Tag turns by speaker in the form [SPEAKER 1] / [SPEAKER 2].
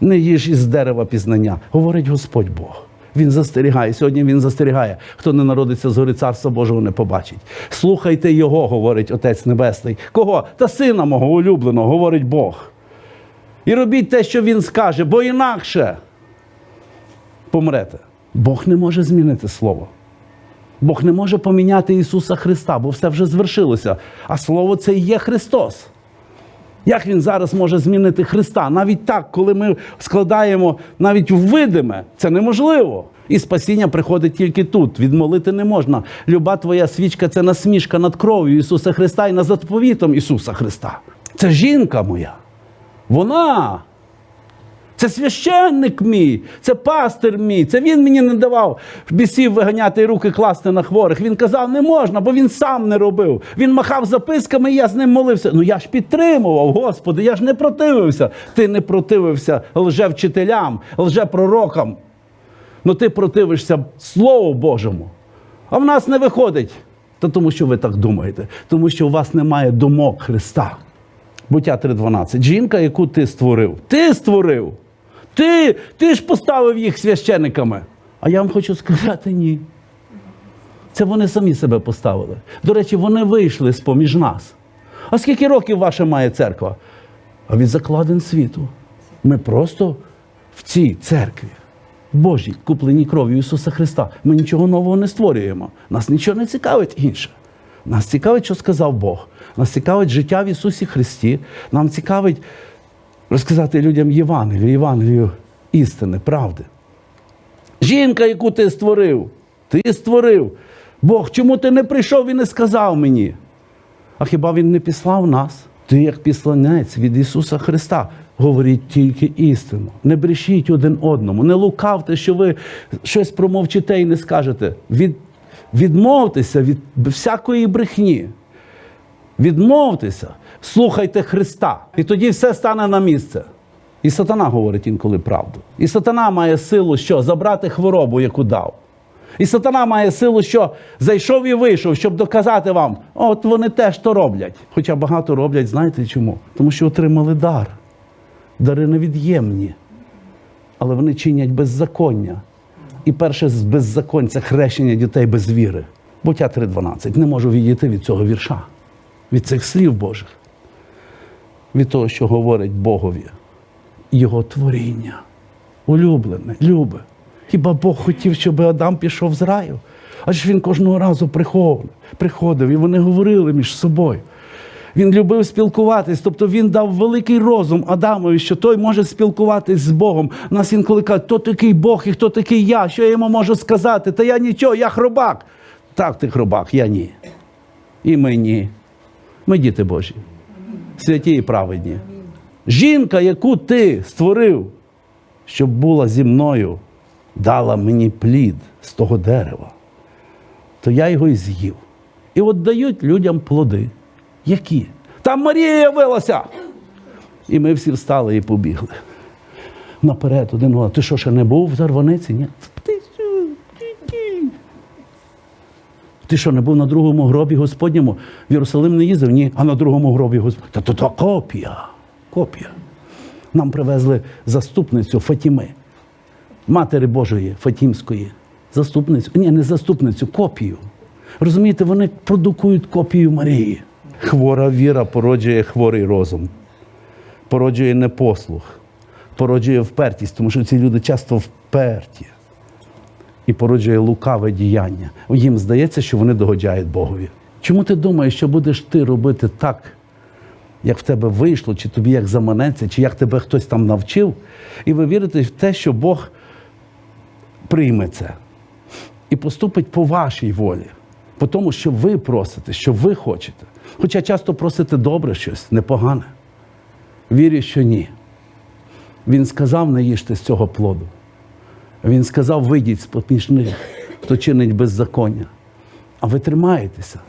[SPEAKER 1] Не їж із дерева пізнання, говорить Господь Бог. Він застерігає. Сьогодні він застерігає. Хто не народиться згори царства Божого не побачить. Слухайте його, говорить Отець Небесний. Кого? Та сина мого улюбленого, говорить Бог. І робіть те, що він скаже, бо інакше помрете. Бог не може змінити слово. Бог не може поміняти Ісуса Христа, бо все вже звершилося. А Слово це і є Христос. Як він зараз може змінити Христа? Навіть так, коли ми складаємо навіть видиме, це неможливо. І спасіння приходить тільки тут. Відмолити не можна. Люба твоя свічка це насмішка над кров'ю Ісуса Христа і над заповітом Ісуса Христа. Це жінка моя. Вона. Це священник мій, це пастир мій, це він мені не давав бісів виганяти і руки класти на хворих. Він казав, не можна, бо він сам не робив. Він махав записками, і я з ним молився. Ну я ж підтримував, Господи, я ж не противився. Ти не противився лжевчителям, лжепророкам. Ну ти противишся Слову Божому. А в нас не виходить. Та тому, що ви так думаєте, тому що у вас немає думок Христа. Буття 3.12. Жінка, яку ти створив. Ти створив. Ти, ти ж поставив їх священниками. А я вам хочу сказати ні. Це вони самі себе поставили. До речі, вони вийшли з поміж нас. А скільки років ваша має церква? А від закладин світу. Ми просто в цій церкві. Божій, купленій кров'ю Ісуса Христа. Ми нічого нового не створюємо. Нас нічого не цікавить інше. Нас цікавить, що сказав Бог. Нас цікавить життя в Ісусі Христі. Нам цікавить розказати людям Євангелію, Євангелію істини, правди. Жінка, яку ти створив, ти створив. Бог, чому ти не прийшов і не сказав мені? А хіба Він не післав нас? Ти як післанець від Ісуса Христа. Говоріть тільки істину. Не брешіть один одному, не лукавте, що ви щось промовчите і не скажете. Від, відмовтеся від всякої брехні. Відмовтеся, слухайте Христа, і тоді все стане на місце. І сатана говорить інколи правду. І сатана має силу, що забрати хворобу, яку дав. І сатана має силу, що зайшов і вийшов, щоб доказати вам, от вони теж то роблять. Хоча багато роблять, знаєте чому? Тому що отримали дар. Дари невід'ємні, але вони чинять беззаконня. І перше з беззаконь це хрещення дітей без віри. Буття 3.12. Не можу відійти від цього вірша, від цих слів Божих, від того, що говорить Богові, Його творіння. Улюблене, любе. Хіба Бог хотів, щоб Адам пішов з раю? Адже він кожного разу приходив, і вони говорили між собою. Він любив спілкуватись, тобто він дав великий розум Адамові, що той може спілкуватись з Богом. Нас інколи кажуть, хто такий Бог і хто такий я, що я йому можу сказати? Та я нічого, я хробак. Так, ти хробак, я ні. І ми ні. Ми діти Божі. Святі і праведні. Жінка, яку ти створив, щоб була зі мною, дала мені плід з того дерева, то я його і з'їв. І от дають людям плоди. Які? Там Марія явилася. І ми всі встали і побігли. Наперед один. Ти що, ще не був в Зарваниці? Ні. Ти що? Ті-ті. Ти що, не був на другому гробі Господньому? В Єрусалим не їздив? Ні. А на другому гробі Господньому? Та то, то копія. Копія. Нам привезли заступницю Фатіми, Матері Божої Фатімської. Заступницю. Ні, не заступницю, копію. Розумієте, вони продукують копію Марії. Хвора віра породжує хворий розум, породжує непослух, породжує впертість, тому що ці люди часто вперті і породжує лукаве діяння. Їм здається, що вони догоджають Богові. Чому ти думаєш, що будеш ти робити так, як в тебе вийшло, чи тобі як заманеться, чи як тебе хтось там навчив, і ви вірите в те, що Бог прийме це і поступить по вашій волі, по тому, що ви просите, що ви хочете. Хоча часто просите добре щось, непогане. Вірю, що ні. Він сказав, не їжте з цього плоду. Він сказав, вийдіть з поміж них, хто чинить беззаконня. А ви тримаєтеся.